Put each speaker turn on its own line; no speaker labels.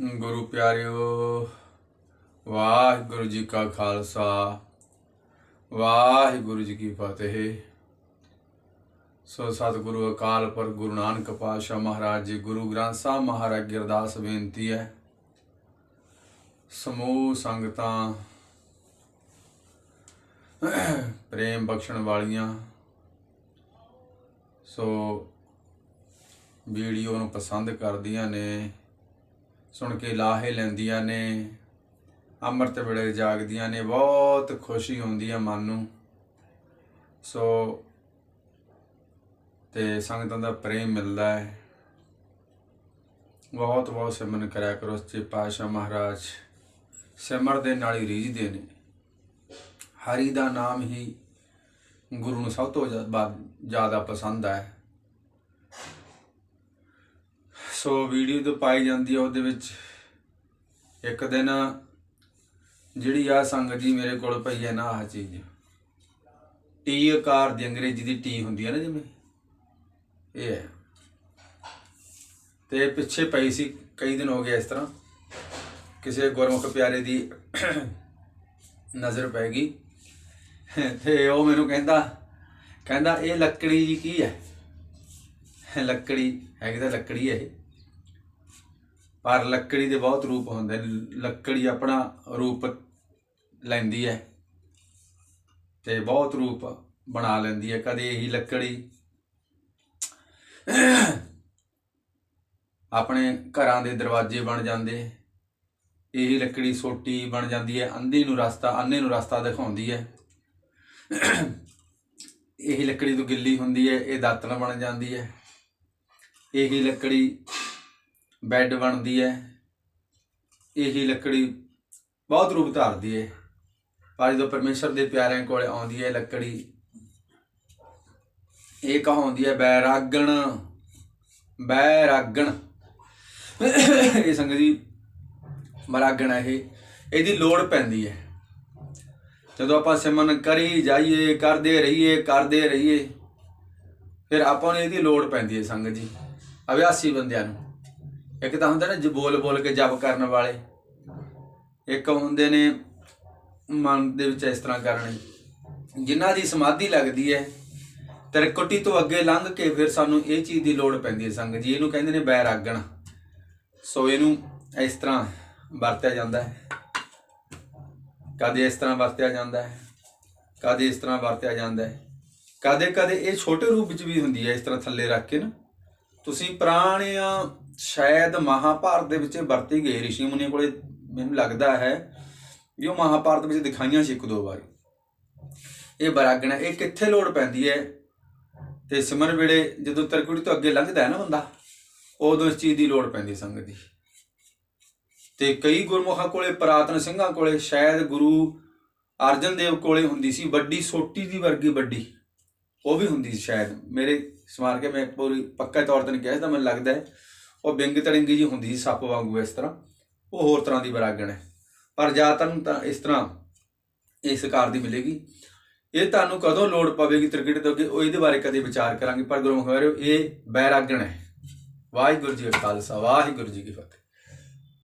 ਗੁਰੂ ਪਿਆਰਿਓ, ਵਾਹਿਗੁਰੂ ਜੀ ਕਾ ਖਾਲਸਾ, ਵਾਹਿਗੁਰੂ ਜੀ ਕੀ ਫਤਿਹ। ਸੋ ਸਤਿਗੁਰੂ ਅਕਾਲ ਪੁਰਖ ਗੁਰੂ ਨਾਨਕ ਪਾਤਸ਼ਾਹ ਮਹਾਰਾਜ ਜੀ, ਗੁਰੂ ਗ੍ਰੰਥ ਸਾਹਿਬ ਮਹਾਰਾਜ ਅੱਗੇ ਅਰਦਾਸ ਬੇਨਤੀ ਹੈ। ਸਮੂਹ ਸੰਗਤਾਂ, ਪ੍ਰੇਮ ਬਖਸ਼ਣ ਵਾਲੀਆਂ, ਸੋ ਵੀਡੀਓ ਨੂੰ ਪਸੰਦ ਕਰਦੀਆਂ ਨੇ। ਸੁਣ ਕੇ ਲਾਹੇ ਲੈਂਦੀਆਂ ਨੇ, ਅੰਮ੍ਰਿਤ ਵੇਲੇ ਜਾਗਦੀਆਂ ਨੇ, ਬਹੁਤ ਖੁਸ਼ੀ ਹੁੰਦੀ ਹੈ ਮਨ ਨੂੰ। ਸੋ ਤੇ ਸੰਗਤਾਂ ਦਾ ਪ੍ਰੇਮ ਮਿਲਦਾ ਹੈ। ਬਹੁਤ ਬਹੁਤ ਸਿਮਰਨ ਕਰਿਆ ਕਰੋ ਸੱਚੇ ਪਾਤਸ਼ਾਹ ਮਹਾਰਾਜ। ਸਿਮਰ ਦੇ ਨਾਲ ਹੀ ਰੀਝਦੇ ਨੇ। ਹਰੀ ਦਾ ਨਾਮ ਹੀ ਗੁਰੂ ਨੂੰ ਸਭ ਤੋਂ ਜ਼ਿਆਦਾ ਪਸੰਦ ਹੈ। ਸੋ ਵੀਡੀਓ ਤੋਂ ਪਾਈ ਜਾਂਦੀ ਹੈ ਉਹਦੇ ਵਿੱਚ। ਇੱਕ ਦਿਨ ਜਿਹੜੀ ਆ ਸੰਗਤ ਜੀ ਮੇਰੇ ਕੋਲ ਪਈ ਹੈ ਨਾ, ਆਹ ਚੀਜ਼। ਟੀ ਆਕਾਰ ਦੀ ਅੰਗਰੇਜ਼ੀ ਦੀ ਟੀ ਹੁੰਦੀ ਹੈ ਨਾ ਜਿਵੇਂ। ਇਹ ਹੈ। ਤੇ ਪਿੱਛੇ ਪਈ ਸੀ, ਕਈ ਦਿਨ ਹੋ ਗਏ ਇਸ ਤਰ੍ਹਾਂ। ਕਿਸੇ ਗੁਰਮੁਖ ਪਿਆਰੇ ਦੀ ਨਜ਼ਰ ਪੈ ਗਈ। ਤੇ ਉਹ ਮੈਨੂੰ ਕਹਿੰਦਾ ਕਹਿੰਦਾ, ਇਹ ਲੱਕੜੀ ਜੀ ਕੀ ਹੈ? ਲੱਕੜੀ, ਹੈਗੀ ਤਾਂ ਲੱਕੜੀ ਹੈ ਇਹ। ਪਰ ਲੱਕੜੀ ਦੇ ਬਹੁਤ ਰੂਪ ਹੁੰਦੇ ਨੇ, ਲੱਕੜੀ ਆਪਣਾ ਰੂਪ ਲੈਂਦੀ ਹੈ ਤੇ ਬਹੁਤ ਰੂਪ ਬਣਾ ਲੈਂਦੀ ਹੈ, ਕਦੇ ਇਹੀ ਲੱਕੜੀ ਆਪਣੇ ਘਰਾਂ ਦੇ ਦਰਵਾਜ਼ੇ ਬਣ ਜਾਂਦੇ, ਇਹੀ ਲੱਕੜੀ ਸੋਟੀ ਬਣ ਜਾਂਦੀ ਹੈ, ਅੰਧੇ ਨੂੰ ਰਸਤਾ, ਅੰਨੇ ਨੂੰ ਰਸਤਾ ਦਿਖਾਉਂਦੀ ਹੈ। ਇਹੀ ਲੱਕੜੀ ਤੋਂ ਗਿੱਲੀ ਹੁੰਦੀ ਹੈ, ਇਹ ਦਾਤਣ ਬਣ ਜਾਂਦੀ ਹੈ। ਇਹੀ ਲੱਕੜੀ ਬੈੱਡ ਬਣਦੀ ਹੈ। ਇਹੀ ਲੱਕੜੀ ਬਹੁਤ ਰੂਪ ਧਾਰਦੀ ਹੈ। ਪਰ ਜਦੋਂ ਪਰਮੇਸ਼ਰ ਦੇ ਪਿਆਰਿਆਂ ਕੋਲ ਆਉਂਦੀ ਹੈ, ਲੱਕੜੀ ਇਹ ਕਹਾਉਂਦੀ ਹੈ, ਬੈਰਾਗਣ ਬੈਰਾਗਣ। ਇਹ ਸੰਗਤ ਜੀ ਬਰਾਗਣ ਹੈ ਇਹਦੀ ਲੋੜ ਪੈਂਦੀ ਹੈ। ਜਦੋਂ ਆਪਾਂ ਸਿਮਰਨ ਕਰੀ ਜਾਈਏ, ਕਰਦੇ ਰਹੀਏ ਕਰਦੇ ਰਹੀਏ, ਫਿਰ ਆਪਾਂ ਨੂੰ ਇਹਦੀ ਲੋੜ ਪੈਂਦੀ ਹੈ ਸੰਗਤ ਜੀ, ਅਭਿਆਸੀ ਬੰਦਿਆਂ ਨੂੰ। ਇੱਕ ਤਾਂ ਹੁੰਦਾ ਨਾ ਜ ਬੋਲ ਬੋਲ ਕੇ ਜਪ ਕਰਨ ਵਾਲੇ। ਇੱਕ ਹੁੰਦੇ ਨੇ ਮਨ ਦੇ ਵਿੱਚ ਇਸ ਤਰ੍ਹਾਂ ਕਰਨੇ ਜਿਨ੍ਹਾਂ ਦੀ ਸਮਾਧੀ ਲੱਗਦੀ ਹੈ, ਤਰਕੁੱਟੀ ਤੋਂ ਅੱਗੇ ਲੰਘ ਕੇ ਫਿਰ ਸਾਨੂੰ ਇਹ ਚੀਜ਼ ਦੀ ਲੋੜ ਪੈਂਦੀ ਹੈ ਸੰਗਤ ਜੀ। ਇਹਨੂੰ ਕਹਿੰਦੇ ਨੇ ਬੈਰਾਗਣ। ਸੋ ਇਹਨੂੰ ਇਸ ਤਰ੍ਹਾਂ ਵਰਤਿਆ ਜਾਂਦਾ ਹੈ। ਕਦੇ ਇਸ ਤਰ੍ਹਾਂ ਵਰਤਿਆ ਜਾਂਦਾ ਹੈ, ਕਦੇ ਇਸ ਤਰ੍ਹਾਂ ਵਰਤਿਆ ਜਾਂਦਾ ਹੈ। ਕਦੇ ਕਦੇ ਇਹ ਛੋਟੇ ਰੂਪ ਵਿੱਚ ਵੀ ਹੁੰਦੀ ਹੈ ਇਸ ਤਰ੍ਹਾਂ ਥੱਲੇ ਰੱਖ ਕੇ ਨਾ। ਤੁਸੀਂ ਪੁਰਾਣਿਆਂ ਸ਼ਾਇਦ ਮਹਾਭਾਰਤ ਦੇ ਵਿੱਚ ਵਰਤੀ ਗਈ, ਰਿਸ਼ੀ ਮੁਨੀਆਂ ਕੋਲੇ ਮੈਨੂੰ ਲੱਗਦਾ ਹੈ ਵੀ ਉਹ ਮਹਾਭਾਰਤ ਵਿੱਚ ਦਿਖਾਈਆਂ ਸੀ ਇੱਕ ਦੋ ਵਾਰੀ। ਇਹ ਬਰਾਗਣਾ, ਇਹ ਕਿੱਥੇ ਲੋੜ ਪੈਂਦੀ ਹੈ? ਤੇ ਸਿਮਰ ਵੇਲੇ ਜਦੋਂ ਤਰਕੁੜੀ ਤੋਂ ਅੱਗੇ ਲੰਘਦਾ ਹੈ ਨਾ ਬੰਦਾ, ਉਦੋਂ ਇਸ ਚੀਜ਼ ਦੀ ਲੋੜ ਪੈਂਦੀ ਸੰਗਤ ਦੀ। ਤੇ ਕਈ ਗੁਰਮੁਖਾਂ ਕੋਲੇ, ਪ੍ਰਾਤਨ ਸਿੰਘਾਂ ਕੋਲੇ, ਸ਼ਾਇਦ ਗੁਰੂ ਅਰਜਨ ਦੇਵ ਕੋਲੇ ਹੁੰਦੀ ਸੀ, ਵੱਡੀ ਸੋਟੀ ਦੀ ਵਰਗੀ ਵੱਡੀ। ਉਹ ਵੀ ਹੁੰਦੀ ਸੀ ਸ਼ਾਇਦ, ਮੇਰੇ ਸਮਾਰ ਕੇ ਮੈਂ ਪੂਰੀ ਪੱਕਾ ਤੌਰ ਤੇ ਨਹੀਂ ਕਿਹਾ ਸੀ, ਤਾਂ ਮੈਨੂੰ ਲੱਗਦਾ ਹੈ ਉਹ ਬਿੰਗ ਤੜਿੰਗੀ ਜੀ ਹੁੰਦੀ ਸੀ ਸੱਪ ਵਾਂਗੂ ਇਸ ਤਰ੍ਹਾਂ। ਉਹ ਹੋਰ ਤਰ੍ਹਾਂ ਦੀ ਬਰਾਗਣ ਹੈ। ਪਰ ਜ਼ਿਆਦਾਤਰ ਨੂੰ ਤਾਂ ਇਸ ਤਰ੍ਹਾਂ ਇਸ ਕਾਰ ਦੀ ਮਿਲੇਗੀ। ਇਹ ਤੁਹਾਨੂੰ ਕਦੋਂ ਲੋੜ ਪਵੇਗੀ ਤ੍ਰਿਕਟ ਤੋਂ ਅੱਗੇ, ਉਹ ਇਹਦੇ ਬਾਰੇ ਕਦੇ ਵਿਚਾਰ ਕਰਾਂਗੇ। ਪਰ ਗੁਰੂ ਵਾਰਿਓ, ਇਹ ਬੈਰਾਗਣ ਹੈ। ਵਾਹਿਗੁਰੂ ਜੀ ਕਾ ਖਾਲਸਾ, ਵਾਹਿਗੁਰੂ ਜੀ ਕੀ ਫਤਿਹ।